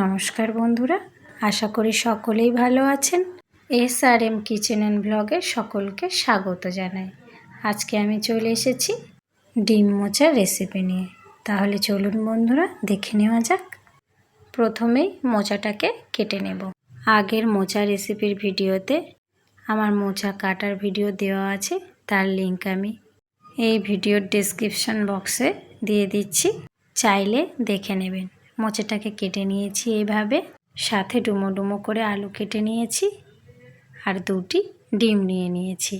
নমস্কার বন্ধুরা, আশা করি সকলেই ভালো আছেন। S R M kitchen and ব্লগে সকলকে স্বাগত জানাই। আজকে আমি চলে এসেছি ডিম মোচার রেসিপি নিয়ে। তাহলে চলুন বন্ধুরা, দেখে নেওয়া যাক। প্রথমেই মোচাটাকে কেটে নেব। আগের মোচা রেসিপির ভিডিওতে আমার মোচা কাটার ভিডিও দেওয়া আছে, তার লিঙ্ক আমি এই ভিডিওর ডেসক্রিপশন বক্সে দিয়ে দিচ্ছি। চাইলে দেখে নেবেন। মোচাটাকে কেটে নিয়েছি এইভাবে সাথে ডুমো ডুমো করে আলু কেটে নিয়েছি আর দুটি ডিম নিয়ে নিয়েছি।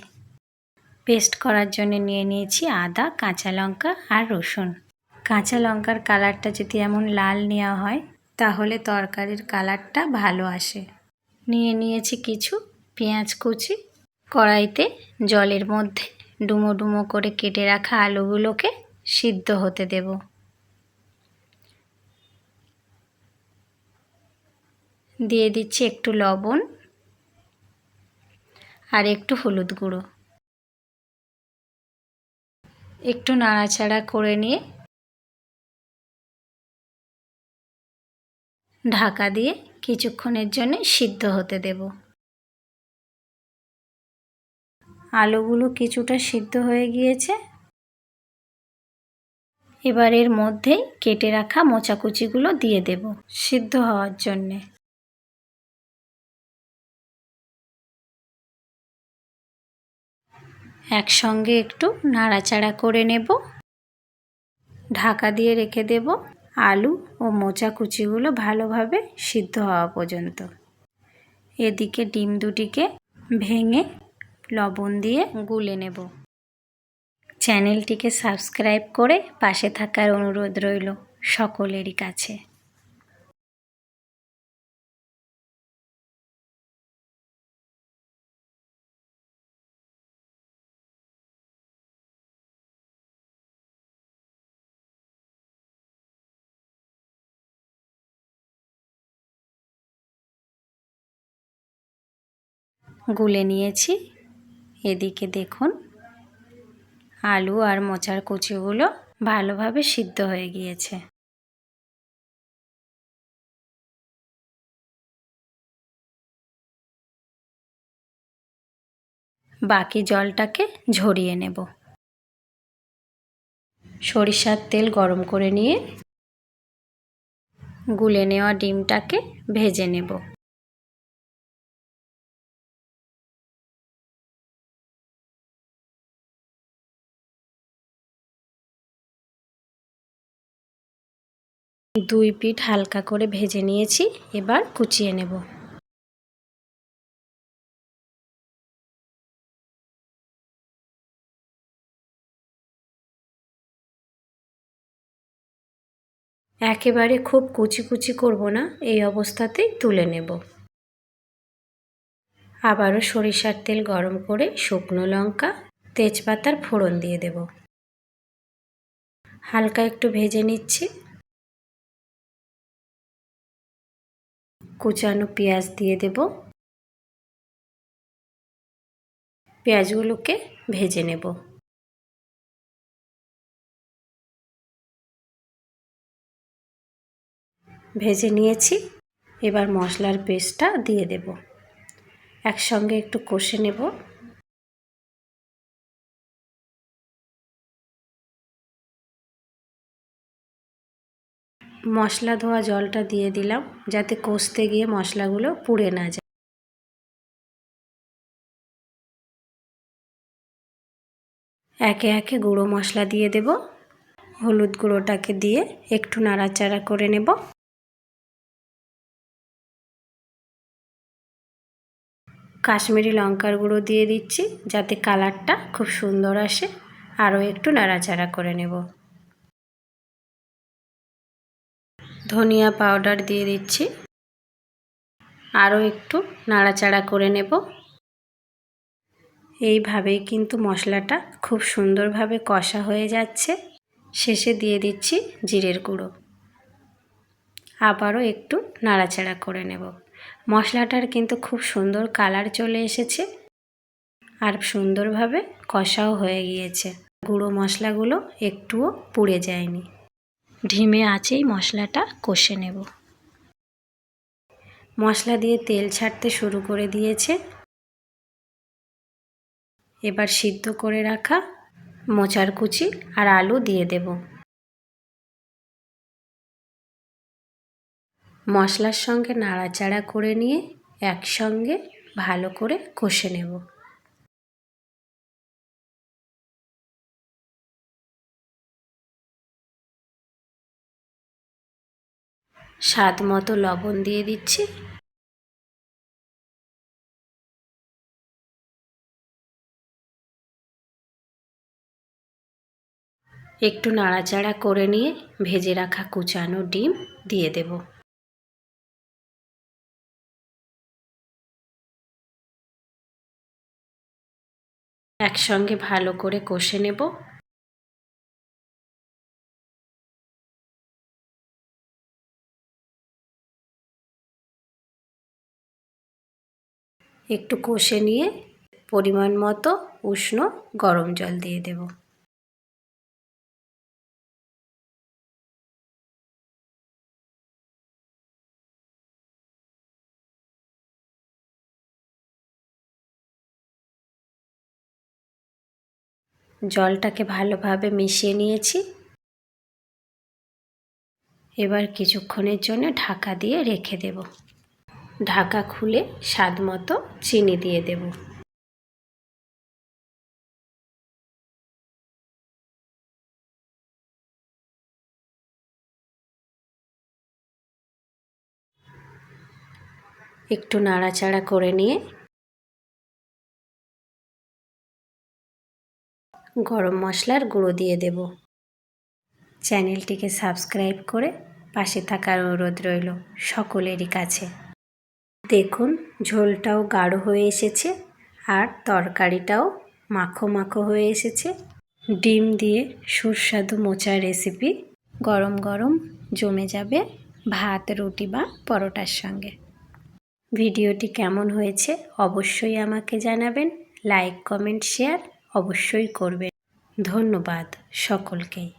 পেস্ট করার জন্য নিয়ে নিয়েছি আদা, কাঁচা লঙ্কা আর রসুন। কাঁচা লঙ্কার কালারটা যদি এমন লাল নেওয়া হয়, তাহলে তরকারির কালারটা ভালো আসে। নিয়ে নিয়েছি কিছু পেঁয়াজ কুচি। কড়াইতে জলের মধ্যে ডুমো ডুমো করে কেটে রাখা আলুগুলোকে সিদ্ধ হতে দেব। দিয়ে দিচ্ছি একটু লবণ আর একটু হলুদ গুঁড়ো। একটু নাড়াচাড়া করে নিয়ে ঢাকা দিয়ে কিছুক্ষণের জন্য সিদ্ধ হতে দেব। আলুগুলো কিছুটা সিদ্ধ হয়ে গিয়েছে। এবার এর মধ্যেই কেটে রাখা মোচাকুচিগুলো দিয়ে দেব সিদ্ধ হওয়ার জন্যে। একসঙ্গে একটু নাড়াচাড়া করে নেব। ঢাকা দিয়ে রেখে দেব আলু ও মোচা কুচিগুলো ভালোভাবে সিদ্ধ হওয়া পর্যন্ত। এদিকে ডিম দুটিকে ভেঙে লবণ দিয়ে গুলে নেব। চ্যানেলটিকে সাবস্ক্রাইব করে পাশে থাকার অনুরোধ রইল সকলেরই কাছে। গুলে নিয়েছি। এদিকে দেখুন, আলু আর মোচার কুচিগুলো ভালোভাবে সিদ্ধ হয়ে গিয়েছে। বাকি জলটাকে ঝরিয়ে নেব। সরিষার তেল গরম করে নিয়ে গুলে নেওয়া ডিমটাকে ভেজে নেব। দুই পিঠ হালকা করে ভেজে নিয়েছি, এবার কুচিয়ে নেব। একেবারে খুব কুচি কুচি করব না, এই অবস্থাতেই তুলে নেব। আবারও সরিষার তেল গরম করে শুকনো লঙ্কা, তেজপাতার ফোড়ন দিয়ে দেব। হালকা একটু ভেজে নিচ্ছি। কুচানো পেঁয়াজ দিয়ে দেব। পেঁয়াজগুলোকে ভেজে নেব। ভেজে নিয়েছি। এবার মশলার পেস্টটা দিয়ে দেব। একসঙ্গে একটু কষে নেব। মশলা ধোয়া জলটা দিয়ে দিলাম যাতে কষতে গিয়ে মশলাগুলো পুড়ে না যায়। একে একে গুঁড়ো মশলা দিয়ে দেব। হলুদ গুঁড়োটাকে দিয়ে একটু নাড়াচাড়া করে নেব। কাশ্মীরি লঙ্কার গুঁড়ো দিয়ে দিচ্ছি যাতে কালারটা খুব সুন্দর আসে। আরও একটু নাড়াচাড়া করে নেব। ধনিয়া পাউডার দিয়ে দিচ্ছি। আরও একটু নাড়াচাড়া করে নেব। এইভাবেই কিন্তু মশলাটা খুব সুন্দরভাবে কষা হয়ে যাচ্ছে। শেষে দিয়ে দিচ্ছি জিরের গুঁড়ো। আবারও একটু নাড়াচাড়া করে নেব। মশলাটার কিন্তু খুব সুন্দর কালার চলে এসেছে। আর সুন্দরভাবে কষাও হয়ে গিয়েছে। গুঁড়ো মশলাগুলো একটুও পুড়ে যায়নি। ঢিমে আছেই মশলাটা, কষে নেব। মশলা দিয়ে তেল ছাড়তে শুরু করে দিয়েছে। এবার সিদ্ধ করে রাখা মোচার কুচি আর আলু দিয়ে দেব। মশলার সঙ্গে নাড়াচাড়া করে নিয়ে একসঙ্গে ভালো করে কষে নেব। স্বাদ মতো লবণ দিয়ে দিচ্ছি। একটু নাড়াচাড়া করে নিয়ে ভেজে রাখা কুচানো ডিম দিয়ে দেব। একসঙ্গে ভালো করে কষে নেব। একটু কষে নিয়ে পরিমাণ মতো উষ্ণ গরম জল দিয়ে দেব। জলটাকে ভালোভাবে মিশিয়ে নিয়েছি। এবার কিছুক্ষণের জন্য ঢাকা দিয়ে রেখে দেব। ঢাকা খুলে স্বাদ মতো চিনি দিয়ে দেব। একটু নাড়াচাড়া করে নিয়ে গরম মশলার গুঁড়ো দিয়ে দেব। চ্যানেলটিকে সাবস্ক্রাইব করে পাশে থাকার অনুরোধ রইল সকলেরই কাছে। দেখুন, ঝোলটাও গাঢ় হয়ে এসেছে আর তরকারিটাও মাখো মাখো হয়ে এসেছে। ডিম দিয়ে সুস্বাদু মোচার রেসিপি গরম গরম জমে যাবে ভাত, রুটি বা পরোটার সঙ্গে। ভিডিওটি কেমন হয়েছে অবশ্যই আমাকে জানাবেন, লাইক, কমেন্ট, শেয়ার অবশ্যই করবেন। ধন্যবাদ সকলকেই।